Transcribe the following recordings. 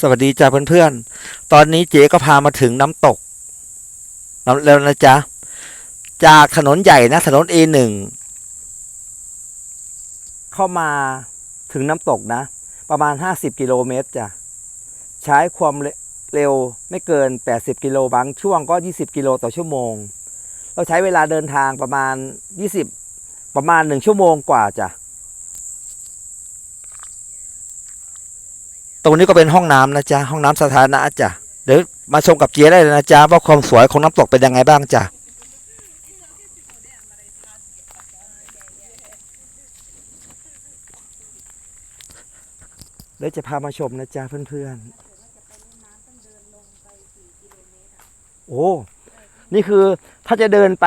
สวัสดีจ้าเพื่อนๆ ตอนนี้เจ๊ก็พามาถึงน้ำตกน้ำแล้วนะจ๊ะ จากถนนใหญ่นะถนน A1 เข้ามาถึงน้ำตกนะ ประมาณ 50 กิโลเมตรจ้ะ ใช้ความเร็วไม่เกิน 80 กิโลบางช่วงก็ 20 กิโลต่อชั่วโมง เราใช้เวลาเดินทางประมาณ 20 ประมาณ 1 ชั่วโมงกว่าจ้ะ ตรงนี้ก็เป็นห้องน้ำนะจ๊ะห้องน้ำสาธารณะจ้ะเดี๋ยวมาชมกับเจ๊ได้เลยนะจ๊ะว่าความสวยของน้ำตกเป็นยังไงบ้างจ้ะเดี๋ยวจะพามาชมนะจ๊ะเพื่อนๆโอ้นี่คือถ้าจะเดินไป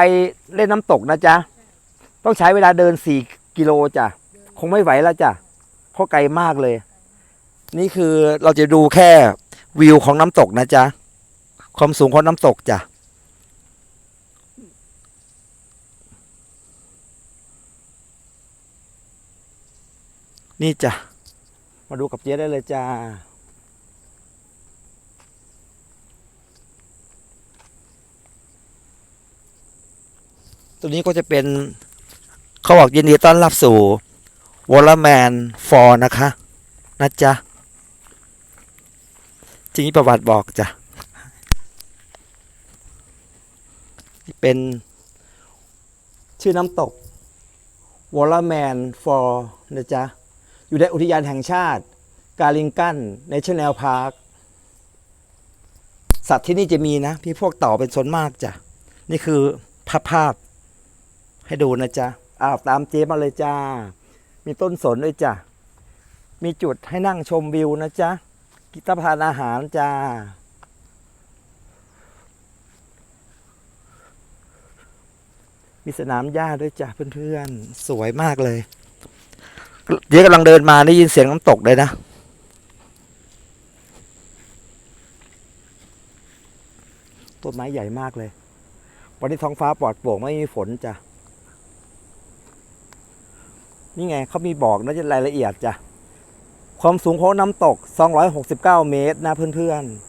เล่นน้ำตกนะจ๊ะต้องใช้เวลาเดิน4กิโลจ้ะคงไม่ไหวแล้วจ้ะเพราะไกลมากเลย นี่คือเราจะดูแค่วิวของน้ำตกนะจ๊ะ ความสูงของน้ำตกจ้ะ นี่จ้ะ มาดูกับเจ๊ได้เลยจ้าตัวนี้ก็จะเป็นเขาบอกยินดีต้อนรับสู่วอลแมนฟอร์นะคะ นะจ๊ะ จริงๆประวัติบอกจ้ะเป็นชื่อน้ำตกวอลแมนฟอร์นะจ๊ะ อยู่ในอุทยานแห่งชาติ กาลิงกันในชแนลพาร์คสัตว์ที่นี่จะมีนะ พี่พวกเต่าเป็นส่วนมากจ้ะ นี่คือภาพภาพ ให้ดูนะจ๊ะอ้าวตามเจ๊มาเลยจ้า มีต้นสนด้วยจ้ะ มีจุดให้นั่งชมวิวนะจ๊ะ กิตาพานอาหารจ้า มีสนามหญ้าด้วยจ้ะเพื่อนๆ สวยมากเลย เดี๋ยวกำลังเดินมาได้ยินเสียงน้ำตกเลยนะต้นไม้ใหญ่มากเลย วันนี้ท้องฟ้าปลอดโปร่งไม่มีฝนจ้ะ นี่ไงเขามีบอกนะจะรายละเอียดจ้ะ ความสูงของน้ำตก 269 เมตรนะเพื่อนๆ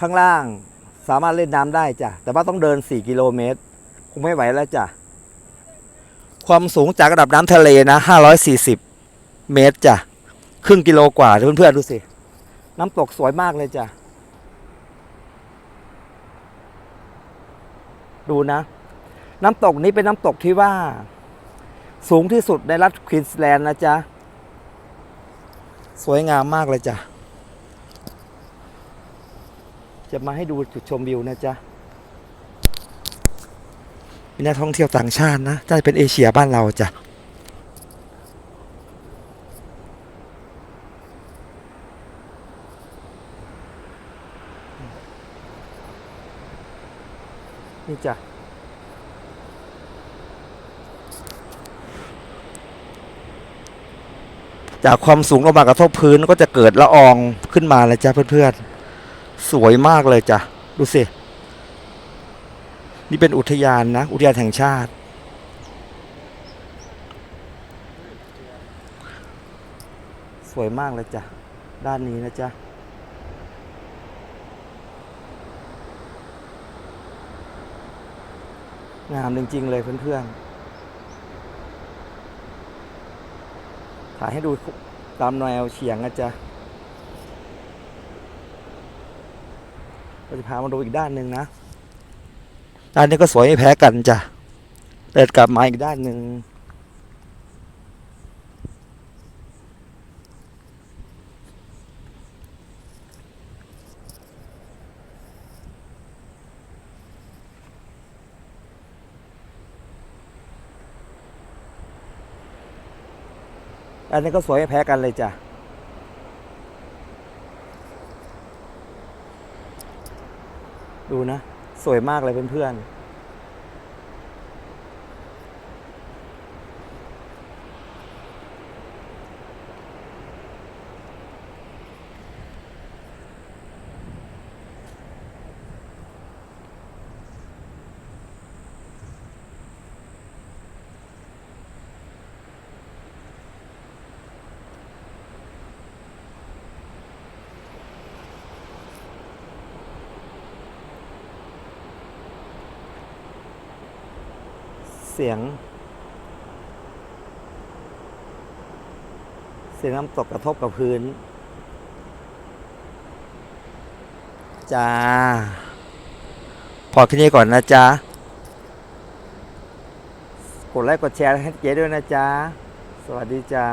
ข้างล่างสามารถเล่นน้ำได้จ้ะ แต่ว่าต้องเดิน 4 กิโลเมตร คงไม่ไหวแล้วจ้ะ ความสูงจากระดับน้ำทะเลนะ 540 เมตรจ้ะ ครึ่งกิโลกว่าเพื่อนๆ ดูสิ น้ำตกสวยมากเลยจ้ะ ดูนะ น้ำตกนี้เป็นน้ำตกที่ว่า สูงที่สุดในรัฐควีนสแลนด์นะจ๊ะ สวยงามมากเลยจ้ะ จะมาให้ดูจุดชมวิวนะจ๊ะมีนักท่องเที่ยวต่างชาตินะจะเป็นเอเชียบ้านเราจ้ะนี่จ้ะ จากความสูงลงมากระทบพื้นก็จะเกิดละอองขึ้นมาเลยจ้ะเพื่อนๆ สวยมากเลยจ้ะ ดูสิ นี่เป็นอุทยานนะ อุทยานแห่งชาติ สวยมากเลยจ้ะ ด้านนี้นะจ๊ะงามจริงๆเลยเพื่อนๆ ถ่ายให้ดูตามแนวเฉียงนะจ๊ะเราจะพามาดูอีกด้านหนึ่งนะ ด้านนี้ก็สวยไม่แพ้กันจ้ะเดินกลับมาอีกด้านหนึ่ง อันนี้ก็สวยไม่แพ้กันเลยจ้ะดูนะ สวยมากเลยเพื่อนๆ เสียง เสียงน้ำตกกระทบกับพื้นจ้า พอแค่นี้ก่อนนะจ๊ะ กดไลค์กดแชร์ให้เจ๊ด้วยนะจ๊ะ สวัสดีจ้า